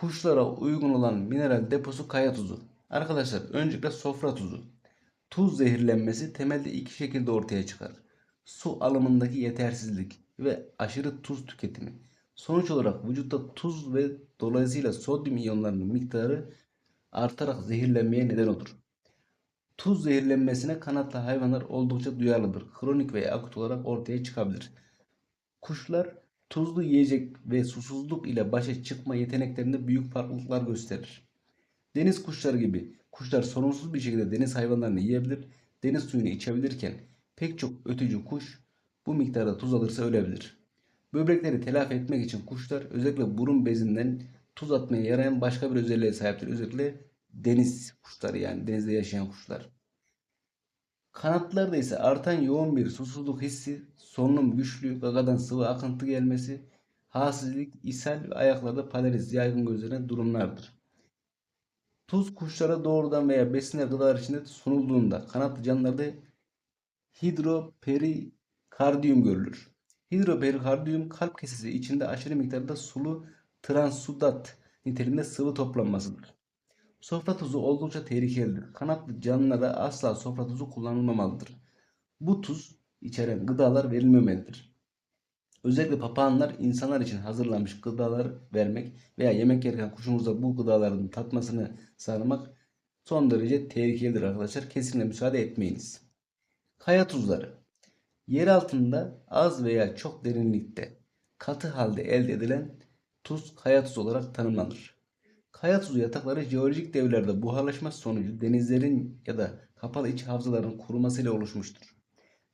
Kuşlara uygun olan mineral deposu kaya tuzu. Arkadaşlar öncelikle sofra tuzu. Tuz zehirlenmesi temelde iki şekilde ortaya çıkar. Su alımındaki yetersizlik ve aşırı tuz tüketimi. Sonuç olarak vücutta tuz ve dolayısıyla sodyum iyonlarının miktarı artarak zehirlenmeye neden olur. Tuz zehirlenmesine kanatlı hayvanlar oldukça duyarlıdır. Kronik veya akut olarak ortaya çıkabilir. Kuşlar tuzlu yiyecek ve susuzluk ile başa çıkma yeteneklerinde büyük farklılıklar gösterir. Deniz kuşları gibi kuşlar sorunsuz bir şekilde deniz hayvanlarını yiyebilir, deniz suyunu içebilirken pek çok ötücü kuş bu miktarda tuz alırsa ölebilir. Böbrekleri telafi etmek için kuşlar özellikle burun bezinden tuz atmaya yarayan başka bir özelliğe sahiptir. Özellikle deniz kuşları yani denizde yaşayan kuşlar. Kanatlarda ise artan yoğun bir susuzluk hissi, solunum güçlü, gagadan sıvı akıntı gelmesi, halsizlik, ishal ve ayaklarda paraliz yaygın gözlenen durumlardır. Tuz kuşlara doğrudan veya besinler gıdalar içinde sunulduğunda kanatlı canlılarda hidroperikardiyum görülür. Hidroperikardiyum kalp kesesi içinde aşırı miktarda sulu transudat niteliğinde sıvı toplanmasıdır. Sofra tuzu oldukça tehlikelidir. Kanatlı canlılara asla sofra tuzu kullanılmamalıdır. Bu tuz içeren gıdalar verilmemelidir. Özellikle papağanlar insanlar için hazırlanmış gıdalar vermek veya yemek yerken kuşumuza bu gıdaların tatmasını sağlamak son derece tehlikelidir arkadaşlar. Kesinlikle müsaade etmeyiniz. Kaya tuzları. Yer altında az veya çok derinlikte katı halde elde edilen tuz kaya tuzu olarak tanımlanır. Kaya tuzu yatakları jeolojik devlerde buharlaşma sonucu denizlerin ya da kapalı iç havzaların kurumasıyla oluşmuştur.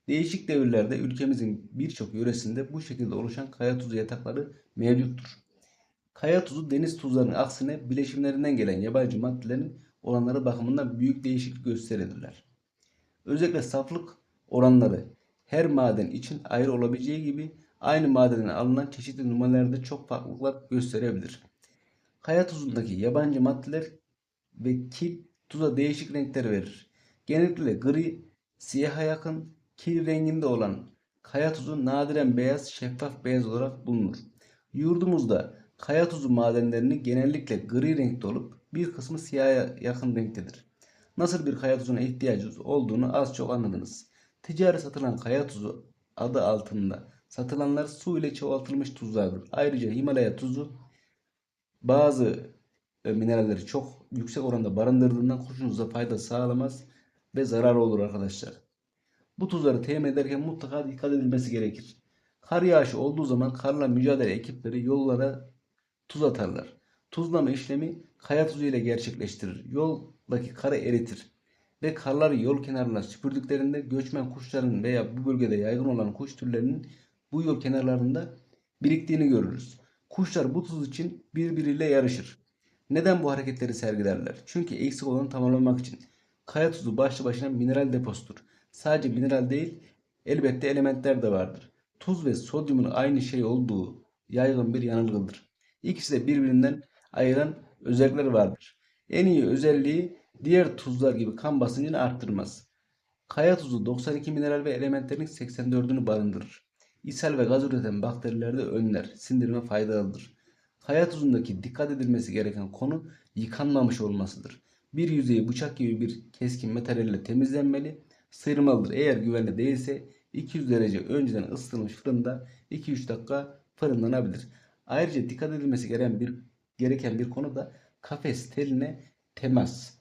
Değişik devirlerde ülkemizin birçok yöresinde bu şekilde oluşan kaya tuzu yatakları mevcuttur. Kaya tuzu deniz tuzlarının aksine bileşimlerinden gelen yabancı maddelerin oranları bakımından büyük değişiklik gösterirler. Özellikle saflık oranları her maden için ayrı olabileceği gibi aynı madenden alınan çeşitli numaralarda çok farklılıklar gösterebilir. Kaya tuzundaki yabancı maddeler ve kil tuza değişik renkler verir. Genellikle gri, siyaha yakın, kil renginde olan kaya tuzu nadiren beyaz, şeffaf beyaz olarak bulunur. Yurdumuzda kaya tuzu madenlerini genellikle gri renkte olup bir kısmı siyaha yakın renktedir. Nasıl bir kaya tuzuna ihtiyacınız olduğunu az çok anladınız. Ticari satılan kaya tuzu adı altında satılanlar su ile çoğaltılmış tuzlardır. Ayrıca Himalaya tuzu bazı e, mineralleri çok yüksek oranda barındırdığından kuşunuza fayda sağlamaz ve zarar olur arkadaşlar. Bu tuzları temin ederken mutlaka dikkat edilmesi gerekir. Kar yağışı olduğu zaman karla mücadele ekipleri yollara tuz atarlar. Tuzlama işlemi kaya tuzu ile gerçekleştirir. Yoldaki karı eritir ve karları yol kenarına süpürdüklerinde göçmen kuşların veya bu bölgede yaygın olan kuş türlerinin bu yol kenarlarında biriktiğini görürüz. Kuşlar bu tuz için birbiriyle yarışır. Neden bu hareketleri sergilerler? Çünkü eksik olanı tamamlamak için. Kaya tuzu başlı başına mineral deposudur. Sadece mineral değil, elbette elementler de vardır. Tuz ve sodyumun aynı şey olduğu yaygın bir yanılgıdır. İkisi de birbirinden ayıran özellikleri vardır. En iyi özelliği diğer tuzlar gibi kan basıncını arttırmaz. Kaya tuzu 92 mineral ve elementlerin 84'ünü barındırır. İshal ve gaz üreten bakterilerde önler, sindirime faydalıdır. Kaya tuzundaki dikkat edilmesi gereken konu yıkanmamış olmasıdır. Bir yüzeyi bıçak gibi bir keskin materyalle temizlenmeli, sıyırmalıdır. Eğer güvenli değilse 200 derece önceden ısıtılmış fırında 2-3 dakika fırınlanabilir. Ayrıca dikkat edilmesi gereken bir gereken bir konu da kafes teline temas.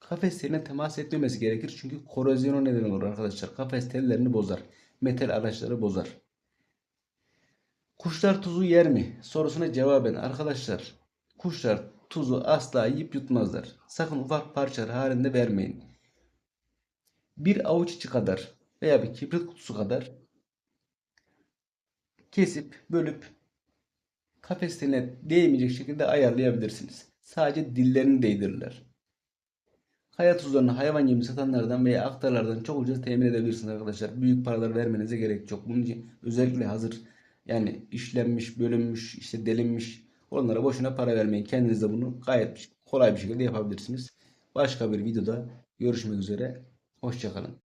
Kafes teline temas etmemesi gerekir çünkü korozyona neden olur arkadaşlar. Kafes tellerini bozar. Metal araçları bozar. Kuşlar tuzu yer mi? Sorusuna cevaben arkadaşlar. Kuşlar tuzu asla yiyip yutmazlar. Sakın ufak parçalar halinde vermeyin. Bir avuç içi kadar veya bir kibrit kutusu kadar kesip bölüp kafesine değmeyecek şekilde ayarlayabilirsiniz. Sadece dillerini değdirirler. Kaya tuzlarını hayvan yemi satanlardan veya aktarlardan çok ucuz temin edebilirsiniz arkadaşlar. Büyük paralar vermenize gerek yok. Bunun için özellikle hazır yani işlenmiş, bölünmüş, işte delinmiş onlara boşuna para vermeyin. Kendiniz de bunu gayet kolay bir şekilde yapabilirsiniz. Başka bir videoda görüşmek üzere. Hoşçakalın.